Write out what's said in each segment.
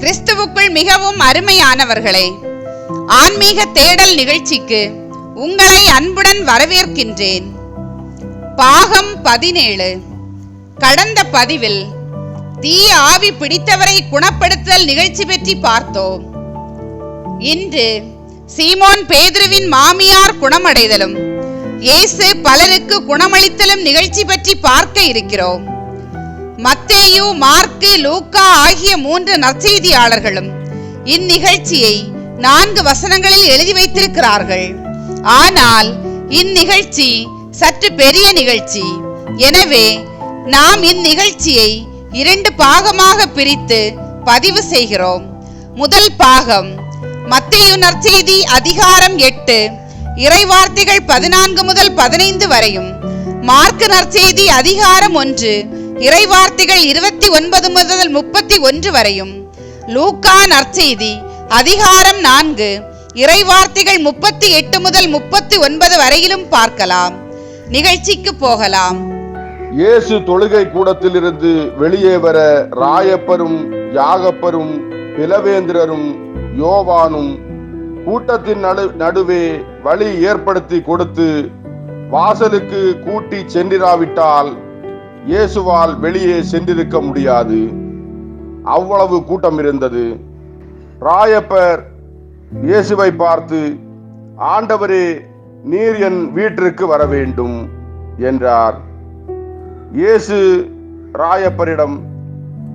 கிறிஸ்துவுக்குள் மிகவும் அருமையானவர்களே ஆன்மீக தேடல் நிகழ்ச்சிக்கு உங்களை அன்புடன் வரவேற்கின்றேன். பாகம் பதினேழு. கடந்த பதிவில் தீய ஆவி பிடித்தவரை குணப்படுத்துதல் நிகழ்ச்சி பற்றி பார்த்தோம். இன்று சீமோன் பேதுருவின் மாமியார் குணமடைதலும் இயேசு பலருக்கு குணமளித்தலும் நிகழ்ச்சி பற்றி பார்க்க இருக்கிறோம். மத்தேயு மார்க்கு லூக்கா ஆகிய மூன்று நற்செய்தியாளர்களும் இந்நிகழ்ச்சியை நான்கு வசனங்களில் எழுதி வைத்திருக்கிறார்கள். ஆனால் இந்நிகழ்ச்சி சற்று பெரிய நிகழ்ச்சி. எனவே நாம் இந்நிகழ்ச்சியை இரண்டு பாகமாக பிரித்து பதிவு செய்கிறோம். முதல் பாகம் மத்தேயு நற்செய்தி அதிகாரம் எட்டு இறைவார்த்தைகள் பதினான்கு முதல் பதினைந்து வரையும் மார்க்கு நற்செய்தி அதிகாரம் ஒன்று இறைவார்த்தைகள் இருபத்தி ஒன்பது முதல் முப்பத்தி ஒன்று வரையும். லூக்கா நற்செய்தி அதிகாரம் நான்கு இறைவார்த்தைகள் முப்பத்தி எட்டு முதல் முப்பத்தி ஒன்பது வரையிலும் பார்க்கலாம். நிகழ்ச்சிக்கு போகலாம். இயேசு தொழுகை கூடத்திலிருந்து வெளியே வர ராயப்பரும் யாகப்பரும் பிலவேந்திரரும் யோவானும் கூட்டத்தின் நடு நடுவே வழி ஏற்படுத்தி கொடுத்து வாசலுக்கு கூட்டி சென்றிராவிட்டால் இயேசுவால் வெளியே சென்றிருக்க முடியாது. அவ்வளவு கூட்டம் இருந்தது. ராயப்பர் இயேசுவை பார்த்து ஆண்டவரே நீர் என் வீட்டிற்கு வர வேண்டும் என்றார். இயேசு ராயப்பரிடம்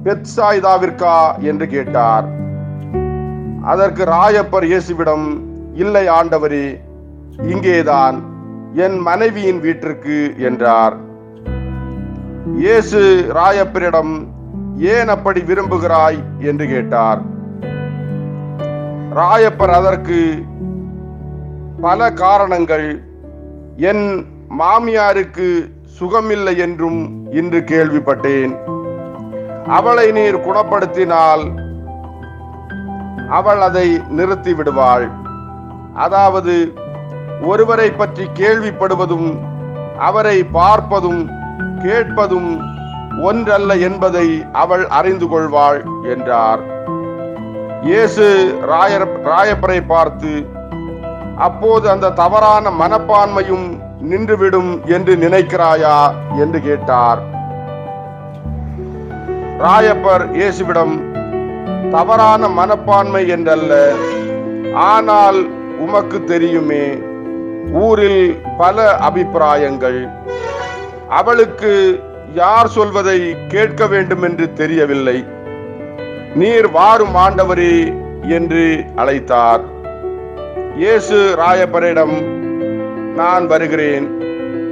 பெத்சாய்தாவிற்கா? என்று கேட்டார். அதற்கு ராயப்பர் இயேசுவிடம் இல்லை ஆண்டவரே இங்கேதான் என் மனைவியின் வீட்டிற்கு என்றார். இயேசு ராயப்பரிடம் ஏன் அப்படி விரும்புகிறாய்? என்று கேட்டார். ராயப்பர் அதற்கு பல காரணங்கள். என் மாமியாருக்கு சுகமில்லை என்றும் இன்று கேள்விப்பட்டேன். அவளை நீர் குணப்படுத்தினால் அவள் அதை நிறுத்தி விடுவாள் அதாவது ஒருவரை பற்றி கேள்விப்படுவதும் அவரை பார்ப்பதும் கேட்பதும் ஒன்றல்ல என்பதை அவள் அறிந்து கொள்வாள் என்றார். இயேசு ராயர் ராயப்பரை பார்த்து அப்போது அந்த தவறான மனப்பான்மையும் நின்றுவிடும் என்று நினைக்கிறாயா? என்று கேட்டார். ராயப்பர் இயேசுவிடம் தவறான மனப்பான்மை என்றல்ல ஆனால் உமக்கு தெரியுமே ஊரில் பல அபிப்பிராயங்கள். அவளுக்கு யார் சொல்வதை கேட்க வேண்டும் என்று தெரியவில்லை. நீர் வாரும் ஆண்டவரே என்று அழைத்தார். இயேசு ராயப்பரிடம் நான் வருகிறேன்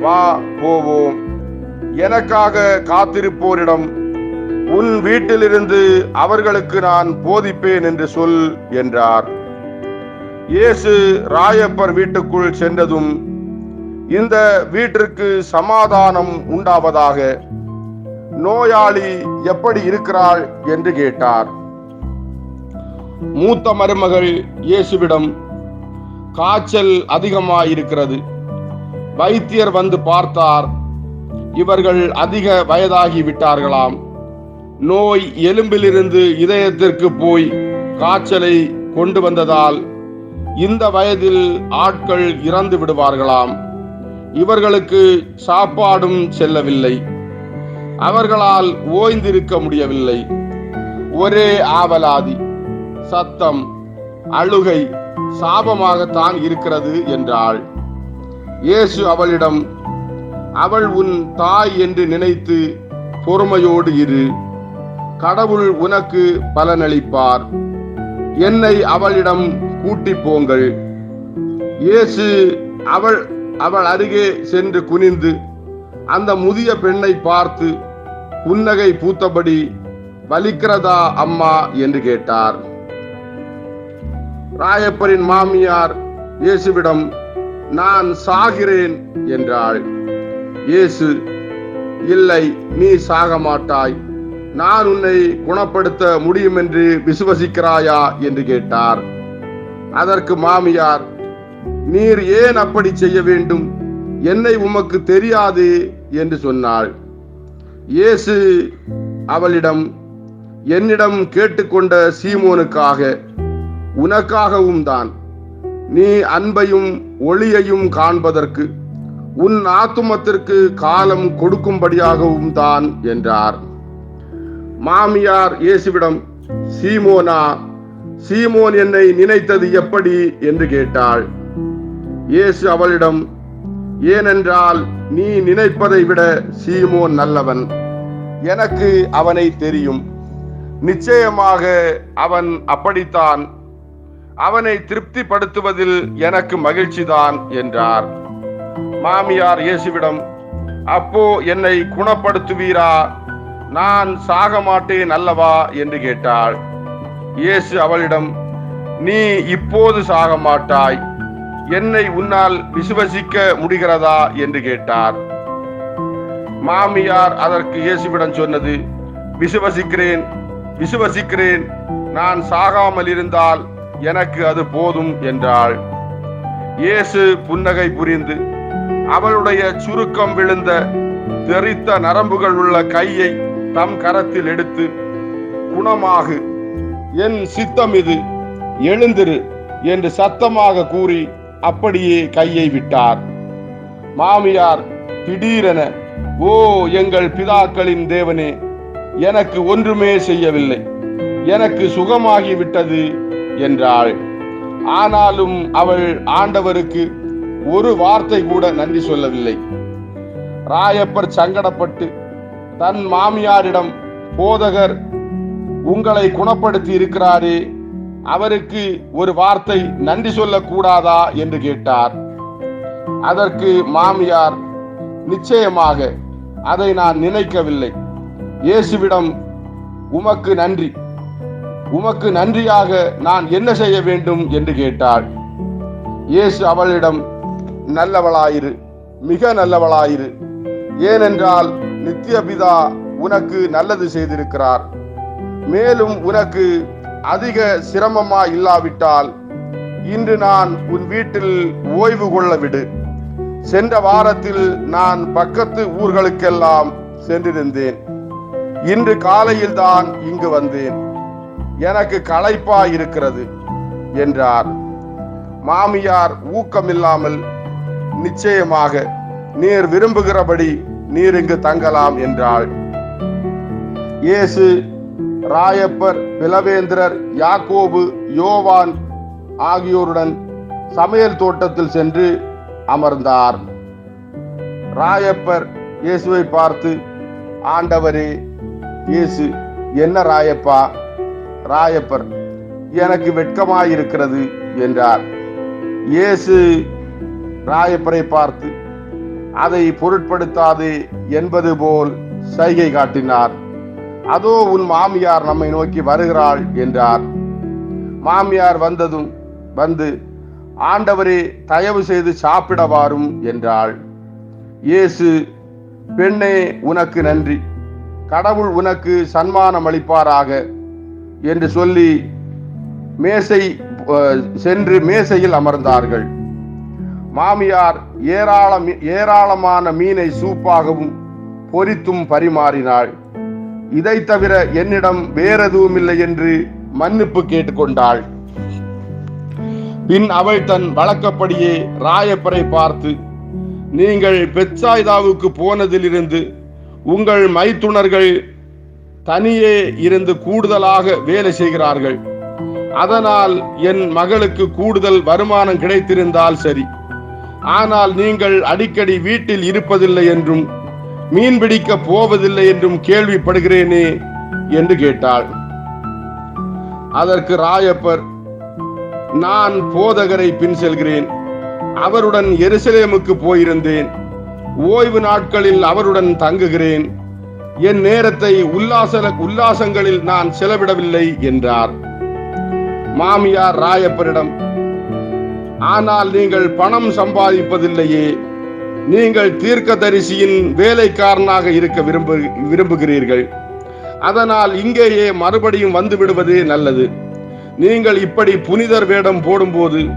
வா போவோம். எனக்காக காத்திருப்போரிடம் உன் வீட்டிலிருந்து அவர்களுக்கு நான் போதிப்பேன் என்று சொல் என்றார். இயேசு ராயப்பர் வீட்டுக்குள் சென்றதும் இந்த வீட்டிற்கு சமாதானம் உண்டாவதாக நோயாளி எப்படி இருக்கிறாள் என்று கேட்டார். மூத்த மருமகள் இயேசுவிடம் காய்ச்சல் அதிகமாயிருக்கிறது. வைத்தியர் வந்து பார்த்தார். இவர்கள் அதிக வயதாகி விட்டார்களாம். நோய் எலும்பிலிருந்து இதயத்திற்கு போய் காய்ச்சலை கொண்டு வந்ததால் இந்த வயதில் ஆட்கள் இறந்து விடுவார்களாம். இவர்களுக்கு சாப்பாடும் செல்லவில்லை. அவர்களால் ஓய்ந்திருக்க முடியவில்லை. ஒரே ஆவலாதி சத்தம் அழுகை சாபமாகத்தான் இருக்கிறது என்றாள். இயேசு அவளிடம் அவள் உன் தாய் என்று நினைத்து பொறுமையோடு இரு. கடவுள் உனக்கு பலனளிப்பார். என்னை அவளிடம் கூட்டி போங்கள். இயேசு அவள் அவள் அருகே சென்று குனிந்து அந்த முதிய பெண்ணை பார்த்து புன்னகை பூத்தபடி வலிக்கிறதா அம்மா? என்று கேட்டார். ராயப்பரின் மாமியார் இயேசுவிடம் நான் சாகிறேன் என்றாள். இயேசு இல்லை நீ சாக மாட்டாய். நான் உன்னை குணப்படுத்த முடியும் என்று விசுவசிக்கிறாயா? என்று கேட்டார். அதற்கு மாமியார் நீர் ஏன் அப்படி செய்ய வேண்டும்? என்னை உமக்கு தெரியாது என்று சொன்னாள். இயேசு அவளிடம் என்னிடம் கேட்டுக்கொண்ட சீமோனுக்காக உனக்காகவும் தான். நீ அன்பையும் ஒளியையும் காண்பதற்கு உன் ஆத்துமத்திற்கு காலம் கொடுக்கும்படியாகவும் தான் என்றார். மாமியார் இயேசுவிடம் சீமோனா சீமோன் என்னை நினைத்தது எப்படி? என்று கேட்டாள். இயேசு அவளிடம் ஏனென்றால் நீ நினைப்பதை விட சீமோன் நல்லவன். எனக்கு அவனை தெரியும். நிச்சயமாக அவன் அப்படித்தான். அவனை திருப்திப்படுத்துவதில் எனக்கு மகிழ்ச்சிதான் என்றார். மாமியார் இயேசுவிடம் அப்போ என்னை குணப்படுத்துவீரா? நான் சாக மாட்டேன் அல்லவா? என்று கேட்டாள். இயேசு அவளிடம் நீ இப்போது சாக மாட்டாய். என்னை உன்னால் விசுவசிக்க முடிகிறதா என்று கேட்டார். மாமியார் அதற்கு இயேசுவிடம் சொன்னது விசுவசிக்கிறேன் விசுவசிக்கிறேன் நான் சாகாமல் இருந்தால் எனக்கு அது போதும் என்றாள். இயேசு புன்னகை புரிந்து அவளுடைய சுருக்கம் விழுந்த தெரித்த நரம்புகள் உள்ள கையை தம் கரத்தில் எடுத்து குணமாகு என் சித்தம் இது எழுந்திரு என்று சத்தமாக கூறி அப்படியே கையை விட்டார். மாமியார் திடீரென ஓ எங்கள் பிதாக்களின் தேவனே எனக்கு ஒன்றுமே செய்யவில்லை. எனக்கு சுகமாகிவிட்டது என்றாள். ஆனாலும் அவள் ஆண்டவருக்கு ஒரு வார்த்தை கூட நன்றி சொல்லவில்லை. ராயப்பர் சங்கடப்பட்டு தன் மாமியாரிடம் போதகர் உங்களை குணப்படுத்தி இருக்கிறாரே அவருக்கு ஒரு வார்த்தை நன்றி சொல்லக்கூடாதா என்று கேட்டார். அதற்கு மாமியார் நிச்சயமாக அதை நான் நினைக்கவில்லை. இயேசுவிடம் உமக்கு நன்றி. உமக்கு நன்றியாக நான் என்ன செய்ய வேண்டும்? என்று கேட்டாள். இயேசு அவளிடம் நல்லவளாயிரு மிக நல்லவளாயிரு. ஏனென்றால் நித்திய பிதா உனக்கு நல்லது செய்திருக்கிறார். மேலும் உனக்கு அதிக சிரமமா இல்லாவிட்டால் இன்று நான் உன் வீட்டில் ஓய்வு கொள்ள விடு. சென்ற வாரத்தில் நான் பக்கத்து ஊர்களுக்கெல்லாம் சென்றிருந்தேன். இன்று காலையில் தான் இங்கு வந்தேன். எனக்கு களைப்பா இருக்கிறது என்றார். மாமியார் ஊக்கமில்லாமல் நிச்சயமாக நீர் விரும்புகிறபடி நீர் இங்கு தங்கலாம் என்றாள். இயேசு ராயப்பர் பிலவேந்திரர் யாக்கோபு யோவான் ஆகியோருடன் சமையல் தோட்டத்தில் சென்று அமர்ந்தார். ராயப்பர் இயேசுவை பார்த்து ஆண்டவரே இயேசு என்ன ராயப்பா? ராயப்பர் எனக்கு வெட்கமாயிருக்கிறது என்றார். இயேசு ராயப்பரை பார்த்து அதை பொருட்படுத்தாதே என்பது போல் சைகை காட்டினார். அதோ உன் மாமியார் நம்மை நோக்கி வருகிறாள் என்றார். மாமியார் வந்ததும் வந்து ஆண்டவரே தயவு செய்து சாப்பிட வாரும் என்றாள். இயேசு பெண்ணே உனக்கு நன்றி. கடவுள் உனக்கு சன்மானம் அளிப்பாராக என்று சொல்லி மேசை சென்று மேசையில் அமர்ந்தார்கள். மாமியார் ஏராளம் ஏராளமான மீனை சூப்பாகவும் பொரித்தும் பரிமாறினாள். இதை தவிர என்னிடம் வேறெதுவும் இல்லை என்று மன்னிப்பு கேட்டுக்கொண்டாள். பின் அவள் தன் வழக்கப்படியே ராயப்பரை பார்த்து நீங்கள் பெச்சாய்தாவுக்கு போனதிலிருந்து உங்கள் மைத்துணர்கள் தனியே இருந்து கூடுதலாக வேலை செய்கிறார்கள். அதனால் என் மகளுக்கு கூடுதல் வருமானம் கிடைத்திருந்தால் சரி. ஆனால் நீங்கள் அடிக்கடி வீட்டில் இருப்பதில்லை என்றும் மீன் பிடிக்க போவதில்லை என்றும் கேள்விப்படுகிறேனே என்று கேட்டாள். அதற்கு ராயப்பர் நான் போதகரை பின் செல்கிறேன். அவருடன் எருசலேமுக்கு போயிருந்தேன். ஓய்வு நாட்களில் அவருடன் தங்குகிறேன். என் நேரத்தை உல்லாச உல்லாசங்களில் நான் செலவிடவில்லை என்றார். மாமியார் ராயப்பரிடம் ஆனால் நீங்கள் பணம் சம்பாதிப்பதில்லையே. நீங்கள் தீர்க்கதரிசியின் வேலைக்காரனாக இருக்க விரும்பு விரும்புகிறீர்கள். அதனால் இங்கேயே மறுபடியும் வந்து விடுவது நல்லது. நீங்கள் இப்படி புனிதர் வேடம் போடும்போது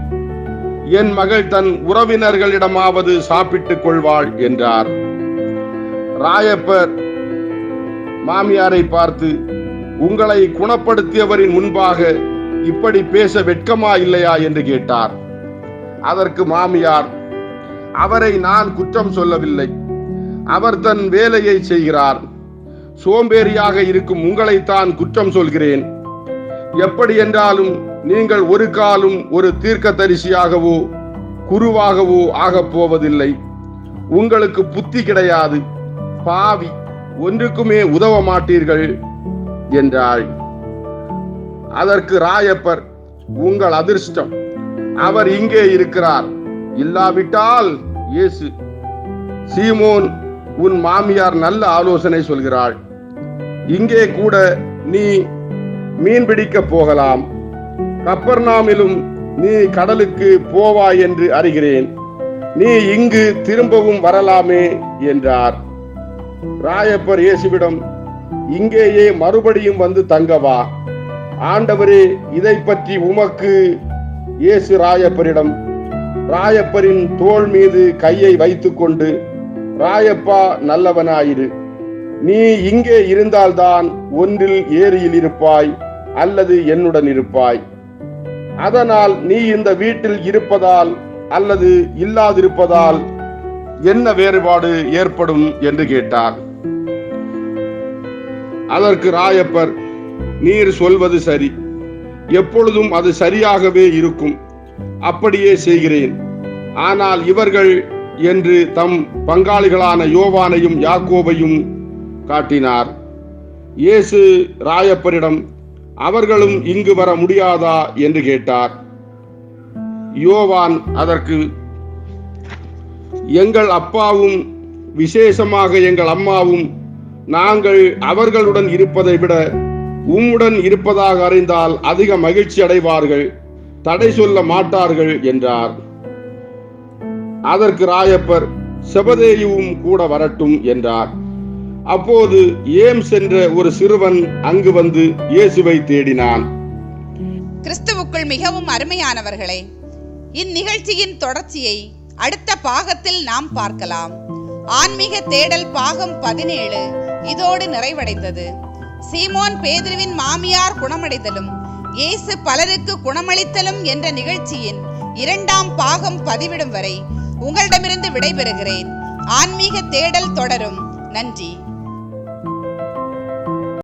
என் மகள் தன் உறவினர்களிடமாவது சாப்பிட்டுக் கொள்வாள் என்றார். ராயப்பர் மாமியாரை பார்த்து உங்களை குணப்படுத்தியவரின் முன்பாக இப்படி பேச வெட்கமா இல்லையா? என்று கேட்டார். அதற்கு மாமியார் அவரை நான் குற்றம் சொல்லவில்லை. அவர் தன் வேலையை செய்கிறார். சோம்பேறியாக இருக்கும் உங்களைத்தான் குற்றம் சொல்கிறேன். எப்படி என்றாலும் நீங்கள் ஒரு காலும் ஒரு தீர்க்க தரிசியாகவோ குருவாகவோ ஆகப் போவதில்லை. உங்களுக்கு புத்தி கிடையாது. பாவி ஒன்றுக்குமே உதவ மாட்டீர்கள் என்றாள். அதற்கு ராயப்பர் உங்கள் அதிர்ஷ்டம். அவர் இங்கே இருக்கிறார். இல்லாவிட்டால் இயேசு சீமோன் உன் மாமியார் நல்ல ஆலோசனை சொல்கிறாள். இங்கே கூட நீ மீன் பிடிக்க போகலாம். கப்பர்நாமிலும் நீ கடலுக்கு போவாய் என்று அறிகிறேன். நீ இங்கு திரும்பவும் வரலாமே என்றார். ராயப்பர் இயேசுவிடம் இங்கேயே மறுபடியும் வந்து தங்கவா? ஆண்டவரே இதை பற்றி உமக்கு இயேசு ராயப்பரிடம் ராயப்பரின் தோள் மீது கையை வைத்துக்கொண்டு ராயப்பா நல்லவனாயிரு. நீ இங்கே இருந்தால்தான் ஒன்றில் ஏரியில் இருப்பாய் அல்லது என்னுடன் இருப்பாய். அதனால் நீ இந்த வீட்டில் இருப்பதால் அல்லது இல்லாதிருப்பதால் என்ன வேறுபாடு ஏற்படும்? என்று கேட்டார். அதற்கு ராயப்பர் நீர் சொல்வது சரி. எப்பொழுதும் அது சரியாகவே இருக்கும். அப்படியே செய்கிறேன். ஆனால் இவர்கள் என்று தம் பங்காளிகளான யோவானையும் யாக்கோபையும் காட்டினார். இயேசு ராயப்பரிடம் அவர்களும் இங்கு வர முடியாதா? என்று கேட்டார். யோவான் அதற்கு எங்கள் அப்பாவும் விசேஷமாக எங்கள் அம்மாவும் நாங்கள் அவர்களுடன் இருப்பதை விட உம்முடன் இருப்பதாக அறிந்தால் அதிக மகிழ்ச்சி அடைவார்கள். தடை சொல்ல மாட்டார்கள் என்றார். அதற்கு ராயப்பர் செபதேயுவும் கூட வரட்டும் என்றார். அப்போது ஏம் சென்ற ஒரு சிறுவன் அங்கு வந்து இயேசுவை தேடினான். கிறிஸ்துவுக்குள் மிகவும் அருமையானவர்களே இந்நிகழ்ச்சியின் தொடர்ச்சியை அடுத்த பாகத்தில் நாம் பார்க்கலாம். ஆன்மீக தேடல் பாகம் பதினேழு இதோடு நிறைவடைந்தது. சீமோன் பேதுருவின் மாமியார் குணமடைதலும் இயேசு பலருக்கு குணமளித்தலும் என்ற நிகழ்ச்சியின் இரண்டாம் பாகம் பதிவிடும் வரை உங்களிடமிருந்து விடைபெறுகிறேன். ஆன்மீக தேடல் தொடரும். நன்றி.